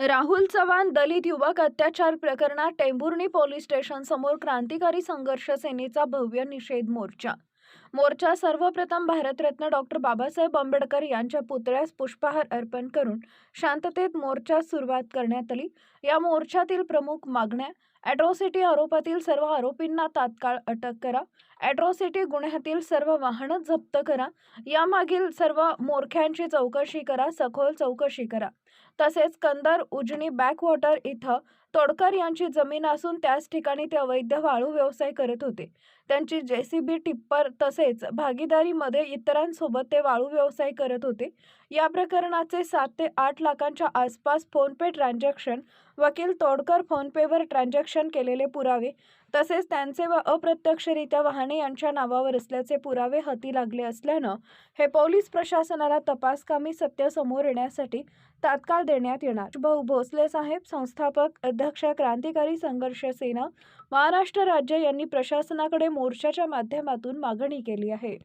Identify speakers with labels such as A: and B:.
A: राहुल चव्हाण दलित युवक अत्याचार प्रकरणात टेंभुर्णी पोलीस स्टेशन समोर क्रांतिकारी संघर्ष सेनेचा भव्य निषेध मोर्चा मोर्चा सर्वप्रथम भारतरत्न डॉक्टर बाबासाहेब आंबेडकर यांच्या पुतळ्यास पुष्पहार अर्पण करून शांततेत मोर्चा सुरुवात करण्यात आली. या मोर्चातील प्रमुख मागण्या ॲट्रॉसिटी आरोपातील सर्व आरोपींना तात्काळ अटक करा ॲट्रॉसिटी गुन्ह्यातील सर्व वाहनं जप्त करा यामागील सर्व मोरख्यांची चौकशी करा सखोल चौकशी करा. तसेच कंदर उजनी बॅकवॉटर इथं तोडकर यांची जमीन असून त्याच ठिकाणी ते अवैध वाळू व्यवसाय करत होते. त्यांची जेसीबी टिप्पर तसेच भागीदारीमध्ये इतरांसोबत ते वाळू व्यवसाय करत होते. या प्रकरणाचे सात ते आठ लाखांच्या आसपास फोनपे ट्रान्झॅक्शन वकील तोडकर फोनपेवर ट्रान्झॅक्शन केलेले पुरावे तसेच त्यांचे व अप्रत्यक्षरित्या वाहने यांच्या नावावर असल्याचे पुरावे हाती लागले असल्यानं हे पोलीस प्रशासनाला तपासकामी सत्य समोर येण्यासाठी तात्काळ देण्यात येणार. भाऊ भोसले साहेब संस्थापक अध्यक्ष क्रांतिकारी संघर्ष सेना महाराष्ट्र राज्य यांनी प्रशासनाकडे मोर्चाच्या माध्यमातून मागणी केली आहे.